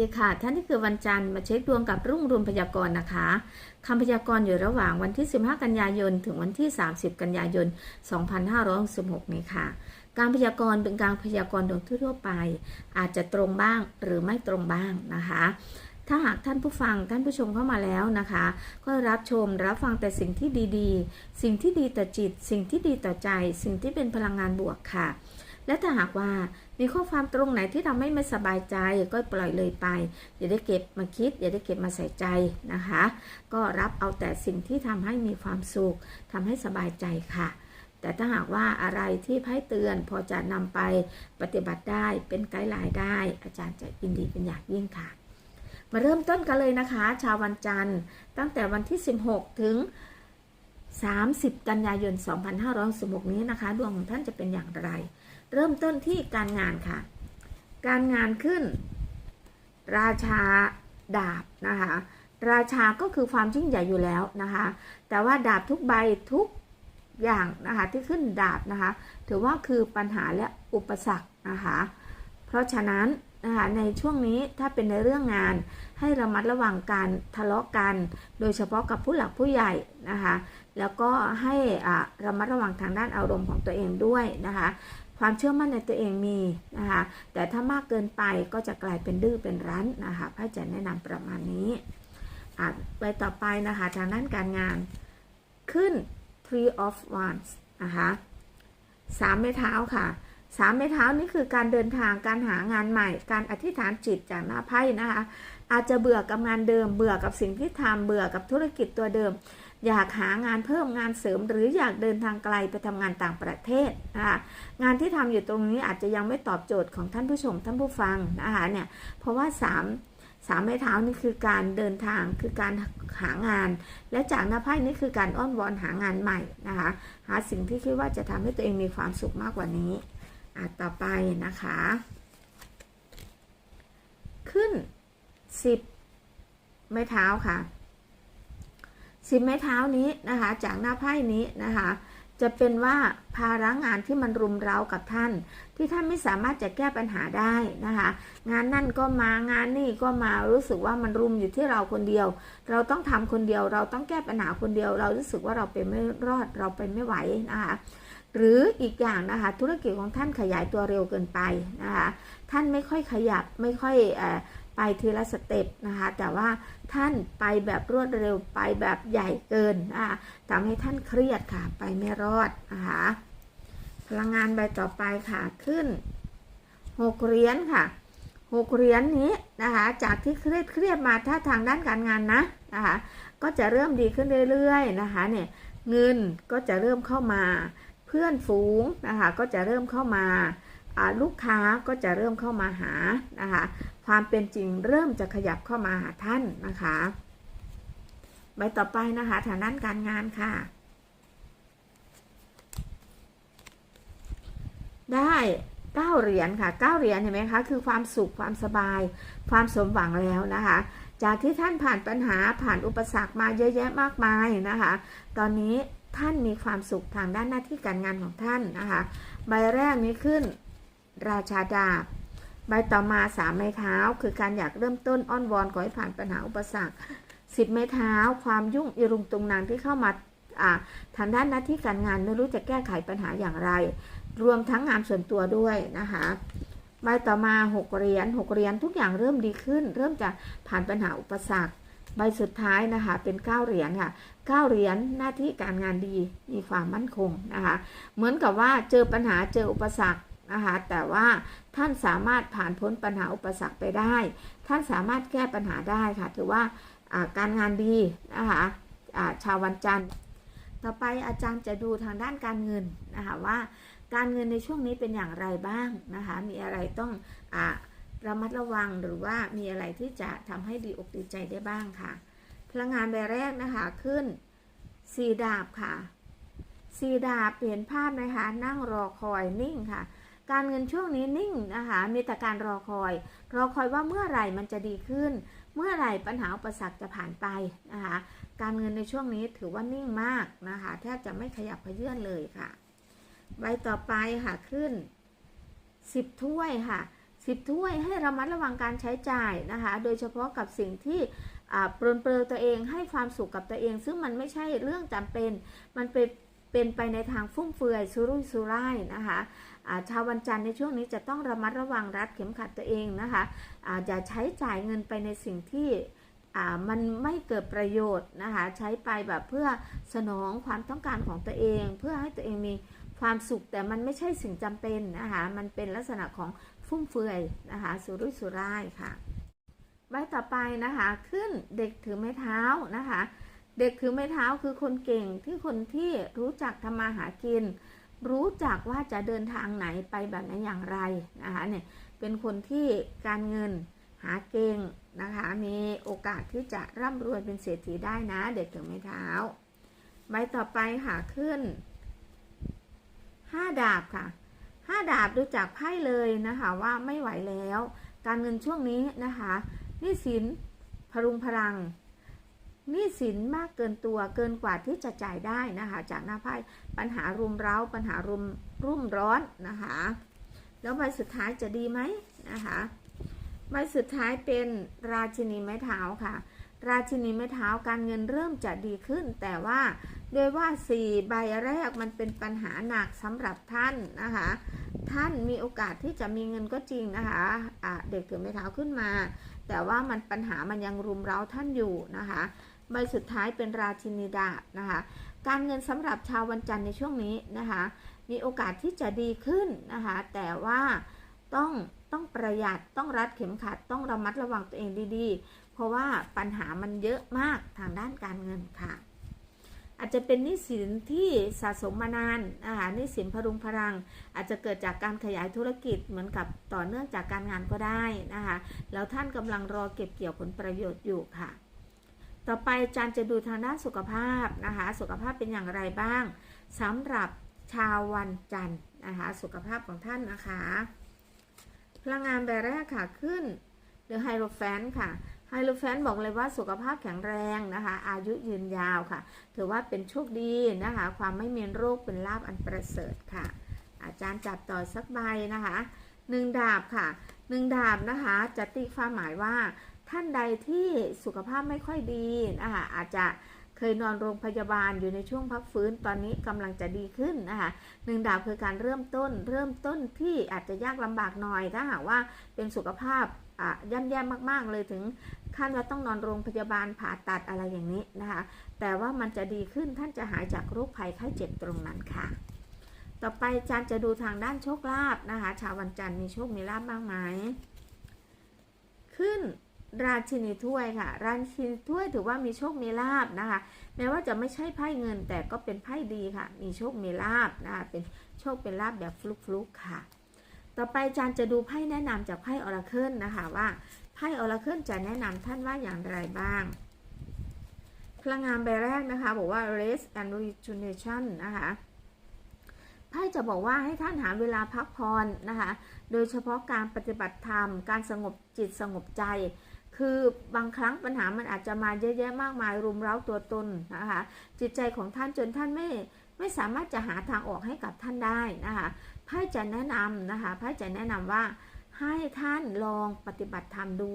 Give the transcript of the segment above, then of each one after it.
ดีค่ะ ท่านที่คือวันจันทร์มาเช็คดวงกับรุ่งรุมพยากรณ์นะคะคำพยากรณ์อยู่ระหว่างวันที่ 15 กันยายน ถึงวันที่ 30 กันยายน 2566 นี้ค่ะ การพยากรณ์เป็นการพยากรณ์ดวงทั่วไป อาจจะตรงบ้างหรือไม่ตรงบ้างนะคะ ถ้าหากท่านผู้ฟังท่านผู้ชมเข้ามาแล้วนะคะ ก็รับชมรับฟังแต่สิ่งที่ดีๆ สิ่งที่ดีต่อจิต สิ่งที่ดีต่อใจ สิ่งที่เป็นพลังงานบวกค่ะ และถ้าหากว่ามีข้อความตรงไหนที่ทำให้ไม่สบายใจก็ปล่อยเลยไปอย่าได้เก็บมาคิดอย่าได้เก็บมาใส่ใจนะคะ ก็รับเอาแต่สิ่งที่ทำให้มีความสุขทำให้สบายใจค่ะ แต่ถ้าหากว่าอะไรที่ไพ่เตือนพอจะนำไปปฏิบัติได้เป็นไกด์ไลน์ได้ อาจารย์จะยินดีเป็นอย่างยิ่งค่ะ มาเริ่มต้นกันเลยนะคะ ชาววันจันทร์ ตั้งแต่วันที่ 16 ถึง30 กันยายน 2516นี้นะคะ ดวงของท่านจะเป็นอย่างไร เริ่มต้นที่การงานค่ะ การงานขึ้น ราชาดาบนะคะ ราชาก็คือความยิ่งใหญ่อยู่แล้วนะคะ แต่ว่าดาบทุกใบทุกอย่างนะคะที่ขึ้นดาบนะคะ ถือว่าคือปัญหาและอุปสรรคนะคะ เพราะฉะนั้นนะคะในช่วงนี้ถ้าเป็นในเรื่องงานให้ระมัดระวังการทะเลาะกัน โดยเฉพาะกับผู้หลักผู้ใหญ่นะคะ แล้วก็ให้ระมัดระวังทางด้านอารมณ์ของตัวเองด้วยนะคะ ความเชื่อมั่นในตัวเองมีนะคะแต่ถ้ามากเกินไปก็จะกลายเป็นดื้อเป็นรั้นนะคะพระอาจารย์แนะนำประมาณนี้ไปต่อไปนะคะทางด้านการงานขึ้น three of wands นะคะสามไม้เท้าค่ะสามไม้เท้านี่คือการเดินทางการหางานใหม่ การอธิษฐานจิตจากหน้าไพ่นะคะอาจจะเบื่อกับงานเดิม เบื่อกับสิ่งที่ทำเบื่อกับธุรกิจตัวเดิม อยากหางานเพิ่มงานเสริม หรืออยากเดินทางไกลไปทำงานต่างประเทศนะคะงานที่ทำอยู่ตรงนี้อาจจะยังไม่ตอบโจทย์ของท่านผู้ชมท่านผู้ฟังนะคะเนี่ยเพราะว่าสามสามไม้เท้านี่คือการเดินทางคือการหางาน และจากหน้าไพ่นี่คือการอ้อนวอนหางานใหม่นะคะหาสิ่งที่คิดว่าจะทำให้ตัวเองมีความสุขมากกว่านี้อะต่อไปนะคะ ขึ้นสิบไม้เท้าค่ะ สิบไม้เท้านี้นะคะจากหน้าไพ่นี้นะคะจะเป็นว่าภาระงานที่มันรุมเร้ากับท่าน ที่ท่านไม่สามารถจะแก้ปัญหาได้นะคะ งานนั่นก็มางานนี่ก็มารู้สึกว่ามันรุมอยู่ที่เราคนเดียว เราต้องทำคนเดียว เราต้องแก้ปัญหาคนเดียว เรารู้สึกว่าเราเป็นไม่รอดเราเป็นไม่ไหวนะคะหรืออีกอย่างนะคะธุรกิจของท่านขยายตัวเร็วเกินไปนะคะท่านไม่ค่อยขยับไม่ค่อยอ ไปทีละสเต็ปนะคะ แต่ว่าท่านไปแบบรวดเร็วไปแบบใหญ่เกินนะคะทำให้ท่านเครียดค่ะ ไปไม่รอดนะคะพลังงานใบต่อไปค่ะขึ้นหกเหรียญค่ะหกเหรียญนี้นะคะ จากที่เครียดเครียดมาถ้าทางด้านการงานนะนะคะ ก็จะเริ่มดีขึ้นเรื่อยๆนะคะเนี่ยเงินก็จะเริ่มเข้ามา เพื่อนฝูงนะคะก็จะเริ่มเข้ามาลูกค้าก็จะเริ่มเข้ามาหานะคะ ความเป็นจริงเริ่มจะขยับเข้ามาหาท่านนะคะใบต่อไปนะคะทางด้านการงานค่ะ ได้เก้าเหรียญค่ะเก้าเหรียญเห็นไหมคะคือความสุขความสบาย ความสมหวังแล้วนะคะ จากที่ท่านผ่านปัญหาผ่านอุปสรรคมาเยอะแยะมากมายนะคะ ตอนนี้ท่านมีความสุขทางด้านหน้าที่การงานของท่านนะคะ ใบแรกนี้ขึ้นราชาดาบ ใบต่อมาสามไม้เท้า คือการอยากเริ่มต้นอ้อนวอนขอให้ผ่านปัญหาอุปสรรคสิบไม้เท้า ความยุ่งอีรุงตุงนางที่เข้ามาอ่าทางด้านหน้าที่การงานไม่รู้จะแก้ไขปัญหาอย่างไร รวมทั้งงานส่วนตัวด้วยนะคะใบต่อมาหกเหรียญหกเหรียญทุกอย่างเริ่มดีขึ้น เริ่มจะผ่านปัญหาอุปสรรค ใบสุดท้ายนะคะ เป็นเก้าเหรียญค่ะเก้าเหรียญหน้าที่การงานดีมีความมั่นคงนะคะ เหมือนกับว่าเจอปัญหาเจออุปสรรค นะคะแต่ว่าท่านสามารถผ่านพ้นปัญหาอุปสรรคไปได้ ท่านสามารถแก้ปัญหาได้ค่ะ ถือว่าการงานดีนะคะชาววันจันทร์ ต่อไปอาจารย์จะดูทางด้านการเงินนะคะว่าการเงินในช่วงนี้เป็นอย่างไรบ้างนะคะ มีอะไรต้องอระมัดระวังหรือว่ามีอะไรที่จะทำให้ดีอกดีใจได้บ้างค่ะ พลังงานใบแรกนะคะขึ้นสีดาบค่ะสีดาบเปลี่ยนภาพนะคะ นั่งรอคอยนิ่งค่ะ การเงินช่วงนี้นิ่งนะคะมีแต่การรอคอย รอคอยว่าเมื่อไหร่มันจะดีขึ้น เมื่อไหร่ปัญหาอุปสรรคจะผ่านไปนะคะการเงินในช่วงนี้ถือว่านิ่งมากนะคะแทบจะไม่ขยับเขยื่อนเลยค่ะ ใบต่อไปค่ะขึ้นสิบถ้วยค่ะสิบถ้วยให้ระมัดระวังการใช้จ่ายนะคะ โดยเฉพาะกับสิ่งที่ปรนเปรอตัวเองให้ความสุขกับตัวเอง ซึ่งมันไม่ใช่เรื่องจำเป็น มันเป็น เป็นไปในทางฟุ่มเฟือยสุรุ่ยสุร่ายนะคะาชาววันจันทร์ในช่วงนี้จะต้องระมัดระวังรัดเข็มขัดตัวเองนะคะอาอย่าใช้จ่ายเงินไปในสิ่งที่มันไม่เกิดประโยชน์นะคะใช้ไปแบบเพื่อสนองความต้องการของตัวเอง เพื่อให้ตัวเองมีความสุขแต่มันไม่ใช่สิ่งจำเป็นนะคะมันเป็นลักษณะของฟุ่มเฟือยนะคะสุรุ่ยสุร่ายค่ะใบต่อไปนะคะขึ้นเด็กถือไม้เท้านะคะ เด็กถือไม้เท้าคือคนเก่งที่คนที่รู้จักทำมาหากิน รู้จักว่าจะเดินทางไหนไปแบบไหนอย่างไรนะคะเนี่ยเป็นคนที่การเงินหาเก่งนะคะมีโอกาสที่จะร่ำรวยเป็นเศรษฐีได้นะ เด็กถือไม้เท้าใบต่อไปค่ะขึ้นห้าดาบค่ะห้าดาบดูจากไพ่เลยนะคะว่าไม่ไหวแล้ว การเงินช่วงนี้นะคะหนี้สินพรุงพลัง หนี้สินมากเกินตัวเกินกว่าที่จะจ่ายได้นะคะจากหน้าไพ่ปัญหารุมเร้าปัญหารุมรุ่มร้อนนะคะแล้วใบสุดท้ายจะดีไหมนะคะใบสุดท้ายเป็นราชินีไม้เท้าค่ะ ราชินีไม้เท้าการเงินเริ่มจะดีขึ้น แต่ว่าด้วยว่า 4 ใบแรกมันเป็นปัญหาหนักสำหรับท่านนะคะท่านมีโอกาสที่จะมีเงินก็จริงนะคะะเด็กถือไม้เท้าขึ้นมา แต่ว่ามันปัญหามันยังรุมเร้าท่านอยู่นะคะ ใบสุดท้ายเป็นราชินีดาบนะคะ การเงินสำหรับชาววันจันทร์ในช่วงนี้นะคะ มีโอกาสที่จะดีขึ้นนะคะ แต่ว่าต้องต้องประหยัดต้องรัดเข็มขัดต้องระมัดระวังตัวเองดีๆ เพราะว่าปัญหามันเยอะมากทางด้านการเงินค่ะ อาจจะเป็นนี้สินที่สะสมมานานนะคะนี้สินพรุงพรัง อาจจะเกิดจากการขยายธุรกิจเหมือนกับต่อเนื่องจากการงานก็ได้นะคะแล้วท่านกำลังรอเก็บเกี่ยวผลประโยชน์อยู่ค่ะ ต่อไปจารย์จะดูทางด้านสุขภาพนะคะ สุขภาพเป็นอย่างไรบ้างสำหรับชาววันจันทร์นะคะ สุขภาพของท่านนะคะ พลังงานแบบแรกค่ะขึ้นเดอไฮโรแฟนค่ะไฮโลแฟนบอกเลยว่าสุขภาพแข็งแรงนะคะ อายุยืนยาวค่ะ ถือว่าเป็นโชคดีนะคะ ความไม่มีโรคเป็นลาบอันประเสริฐค่ะ อาจารย์จับต่อสักใบนะคะหนึ่งดาบค่ะหนึ่งดาบนะคะจะตีความหมายว่า ท่านใดที่สุขภาพไม่ค่อยดีนะคะอาจจะเคยนอนโรงพยาบาลอยู่ในช่วงพักฟื้นตอนนี้กำลังจะดีขึ้นนะคะหนึ่งดาบคือการเริ่มต้น เริ่มต้นที่อาจจะยากลำบากหน่อยถ้าหากว่าเป็นสุขภาพอะย่ำแย่มาก ๆ เลยถึงขั้นว่าต้องนอนโรงพยาบาลผ่าตัดอะไรอย่างนี้นะคะ แต่ว่ามันจะดีขึ้นท่านจะหายจากโรคภัยไข้เจ็บตรงนั้นค่ะ ต่อไปจารย์จะดูทางด้านโชคลาภนะคะ ชาววันจันทร์มีโชคมีลาภบ้างไหมขึ้น ราชินีถ้วยค่ะ ราชินีถ้วยถือว่ามีโชค มีลาบนะคะ แม้ว่าจะไม่ใช่ไพ่เงินแต่ก็เป็นไพ่ดีค่ะ มีโชค มีลาบนะคะ เป็นโชค เป็นลาบแบบฟลุกๆค่ะ ต่อไปอาจารย์จะดูไพ่แนะนำจากไพ่ออราเคิลนะคะว่าไพ่ออราเคิลจะแนะนำท่านว่าอย่างไรบ้าง พลังงานใบแรกนะคะ บอกว่า rest and rejuvenation นะคะไพ่จะบอกว่าให้ท่านหาเวลาพักผ่อนนะคะ โดยเฉพาะการปฏิบัติธรรม การสงบจิตสงบใจ คือบางครั้งปัญหามันอาจจะมาเยอะแยะมากมายรุมเร้าตัวตนนะคะ จิตใจของท่านจนท่านไม่ไม่สามารถจะหาทางออกให้กับท่านได้นะคะไพ่จะแนะนำนะคะไพ่จะแนะนำว่าให้ท่านลองปฏิบัติธรรมดู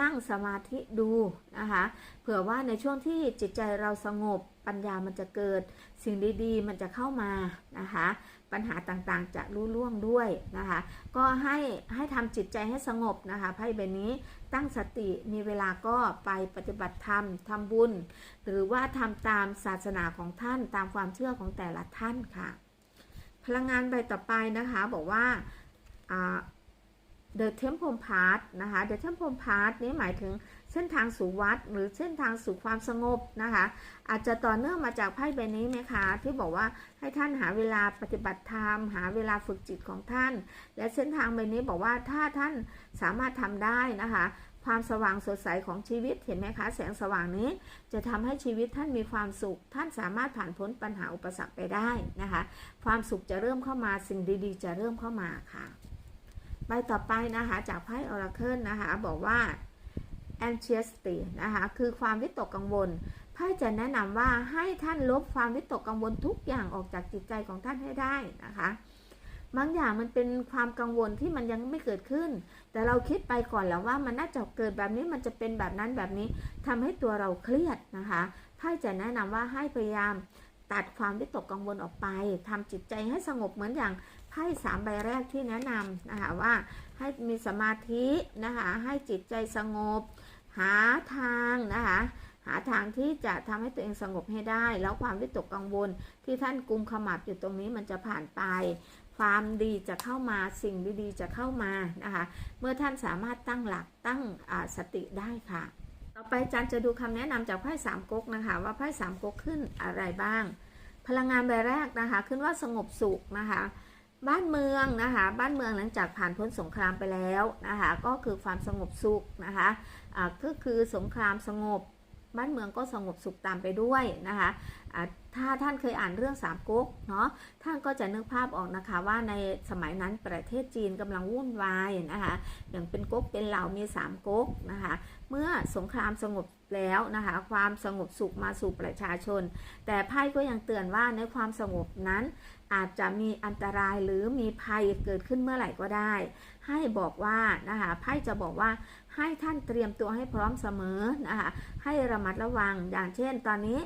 นั่งสมาธิดูนะคะเผื่อว่าในช่วงที่จิตใจเราสงบปัญญามันจะเกิด สิ่งดีๆ มันจะเข้ามานะคะ ปัญหาต่างๆ จะรู้ล่วงด้วยนะคะ ก็ให้ให้ทำจิตใจให้สงบนะคะไพ่ใบนี้ตั้งสติมีเวลาก็ไปปฏิบัติธรรมทำบุญ หรือว่าทำตามศาสนาของท่านตามความเชื่อของแต่ละท่านค่ะ พลังงานใบต่อไปนะคะบอกว่า The Temple Path นะคะ The Temple Path นี้หมายถึง เส้นทางสู่วัดหรือเส้นทางสู่ความสงบนะคะ อาจจะต่อเนื่องมาจากไพ่ใบนี้ไหมคะ ที่บอกว่าให้ท่านหาเวลาปฏิบัติธรรม หาเวลาฝึกจิตของท่าน และเส้นทางใบนี้บอกว่าถ้าท่านสามารถทำได้นะคะ ความสว่างสดใสของชีวิตเห็นไหมคะ แสงสว่างนี้จะทำให้ชีวิตท่านมีความสุข ท่านสามารถผ่านพ้นปัญหาอุปสรรคไปได้นะคะ ความสุขจะเริ่มเข้ามาสิ่งดีๆ จะเริ่มเข้ามาค่ะใบต่อไปนะคะจากไพ่ออราเคิลนะคะ บอกว่า anxiety นะคะคือความวิตกกังวลไพ่จะแนะนำว่าให้ท่านลบความวิตกกังวลทุกอย่างออกจากจิตใจของท่านให้ได้นะคะบางอย่างมันเป็นความกังวลที่มันยังไม่เกิดขึ้น แต่เราคิดไปก่อนแล้วว่ามันน่าจะเกิดแบบนี้มันจะเป็นแบบนั้นแบบนี้ทำให้ตัวเราเครียดนะคะไพ่จะแนะนำว่าให้พยายามตัดความวิตกกังวลออกไปทำจิตใจให้สงบเหมือนอย่างไพ่สามใบแรกที่แนะนำนะคะว่า ให้มีสมาธินะคะให้จิตใจสงบ หาทางนะคะหาทางที่จะทำให้ตัวเองสงบให้ได้ แล้วความวิตกกังวลที่ท่านกุมขมับอยู่ตรงนี้มันจะผ่านไป ความดีจะเข้ามาสิ่งดีๆจะเข้ามานะคะเมื่อท่านสามารถตั้งหลักตั้งสติได้ค่ะ ต่อไปอาจารย์จะดูคำแนะนำจากไพ่สามก๊กนะคะว่าไพ่สามก๊กขึ้นอะไรบ้าง พลังงานใบแรกนะคะขึ้นว่าสงบสุขนะคะ บ้านเมืองนะคะบ้านเมืองหลังจากผ่านพ้นสงครามไปแล้วนะคะก็คือความสงบสุขนะคะะก็คือสงครามสงบ บ้านเมืองก็สงบสุขตามไปด้วยนะคะะ ถ้าท่านเคยอ่านเรื่องสามก๊กเนาะท่านก็จะนึกภาพออกนะคะว่าในสมัยนั้นประเทศจีนกำลังวุ่นวายนะคะอย่างเป็นก๊กเป็นเหล่ามีสามก๊กนะคะเมื่อสงครามสงบแล้วนะคะความสงบสุขมาสู่ประชาชน แต่ไพ่ก็ยังเตือนว่าในความสงบนั้น อาจจะมีอันตรายหรือมีภัยเกิดขึ้นเมื่อไหร่ก็ได้ ให้บอกว่านะคะไพ่จะบอกว่าให้ท่านเตรียมตัวให้พร้อมเสมอนะคะให้ระมัดระวังอย่างเช่นตอนนี้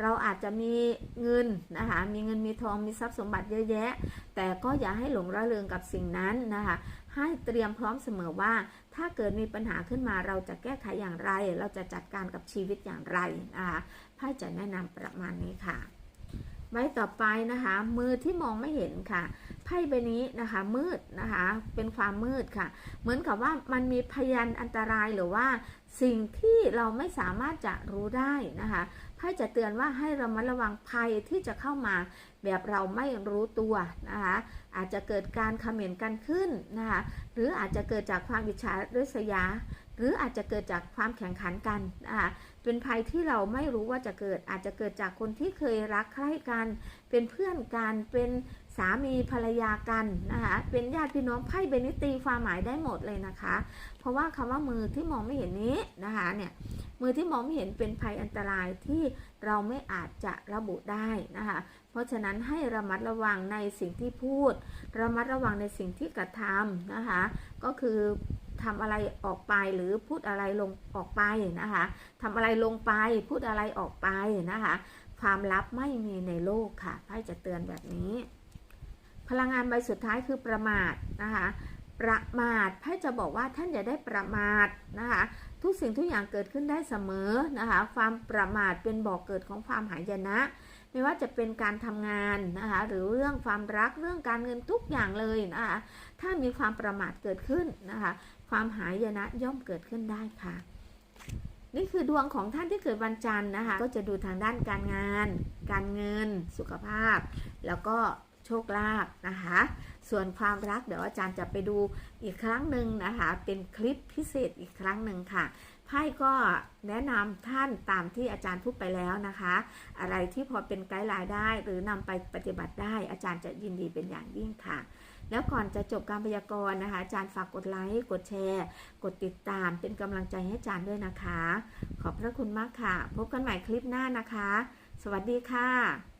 เราอาจจะมีเงินนะคะมีเงินมีทองมีทรัพย์สมบัติเยอะแยะ แต่ก็อย่าให้หลงระเริงกับสิ่งนั้นนะคะให้เตรียมพร้อมเสมอว่า ถ้าเกิดมีปัญหาขึ้นมาเราจะแก้ไขอย่างไร เราจะจัดการกับชีวิตอย่างไรนะคะไพ่จะแนะนำประมาณนี้ค่ะใบต่อไปนะคะ มือที่มองไม่เห็นค่ะไพ่ใบนี้นะคะมืดนะคะเป็นความมืดค่ะ เหมือนกับว่ามันมีพยานอันตรายหรือว่าสิ่งที่เราไม่สามารถจะรู้ได้นะคะ ให้จะเตือนว่าให้เรามาระวังภัยที่จะเข้ามาแบบเราไม่รู้ตัวนะคะอาจจะเกิดการเขม่นกันขึ้นนะคะหรืออาจจะเกิดจากความอิจฉาริษยา หรืออาจจะเกิดจากความแข่งขันกันนะคะเป็นภัยที่เราไม่รู้ว่าจะเกิดอาจจะเกิดจากคนที่เคยรักใคร่กัน เป็นเพื่อนกันเป็น สามีภรรยากันนะคะ เป็นญาติพี่น้องไพ่เบนิตีความหมายได้หมดเลยนะคะ เพราะว่าคำว่ามือที่มองไม่เห็นนี้นะคะเนี่ยมือที่มองไม่เห็นเป็นภัยอันตรายที่เราไม่อาจจะระบุได้นะคะ เพราะฉะนั้นให้ระมัดระวังในสิ่งที่พูด ระมัดระวังในสิ่งที่กระทำนะคะ ก็คือทำอะไรออกไปหรือพูดอะไรลงออกไปนะคะทำอะไรลงไปพูดอะไรออกไปนะคะ ความลับไม่มีในโลกค่ะไพ่จะเตือนแบบนี้ พลังงานใบสุดท้ายคือประมาทนะคะ ประมาทไพ่จะบอกว่าท่านอย่าได้ประมาทนะคะ ทุกสิ่งทุกอย่างเกิดขึ้นได้เสมอนะคะ ความประมาทเป็นบ่อกเกิดของความหายนะ ไม่ว่าจะเป็นการทำงานนะคะ หรือเรื่องความรักเรื่องการเงินทุกอย่างเลยนะคะ ถ้ามีความประมาทเกิดขึ้นนะคะ ความหายนะย่อมเกิดขึ้นได้ค่ะ นี่คือดวงของท่านที่เกิดวันจันทร์นะคะ ก็จะดูทางด้านการงาน การเงิน สุขภาพ แล้วก็ โชคลาภนะคะ ส่วนความรักเดี๋ยวอาจารย์จะไปดูอีกครั้งหนึ่งนะคะ เป็นคลิปพิเศษอีกครั้งหนึ่งค่ะไพ่ก็แนะนำท่านตามที่อาจารย์พูดไปแล้วนะคะ อะไรที่พอเป็นไกด์ไลน์ได้หรือนำไปปฏิบัติได้ อาจารย์จะยินดีเป็นอย่างยิ่งค่ะ แล้วก่อนจะจบการพยากรณ์นะคะ อาจารย์ฝากกดไลค์กดแชร์ กดติดตามเป็นกำลังใจให้อาจารย์ด้วยนะคะ ขอบพระคุณมากค่ะ พบกันใหม่คลิปหน้านะคะ สวัสดีค่ะ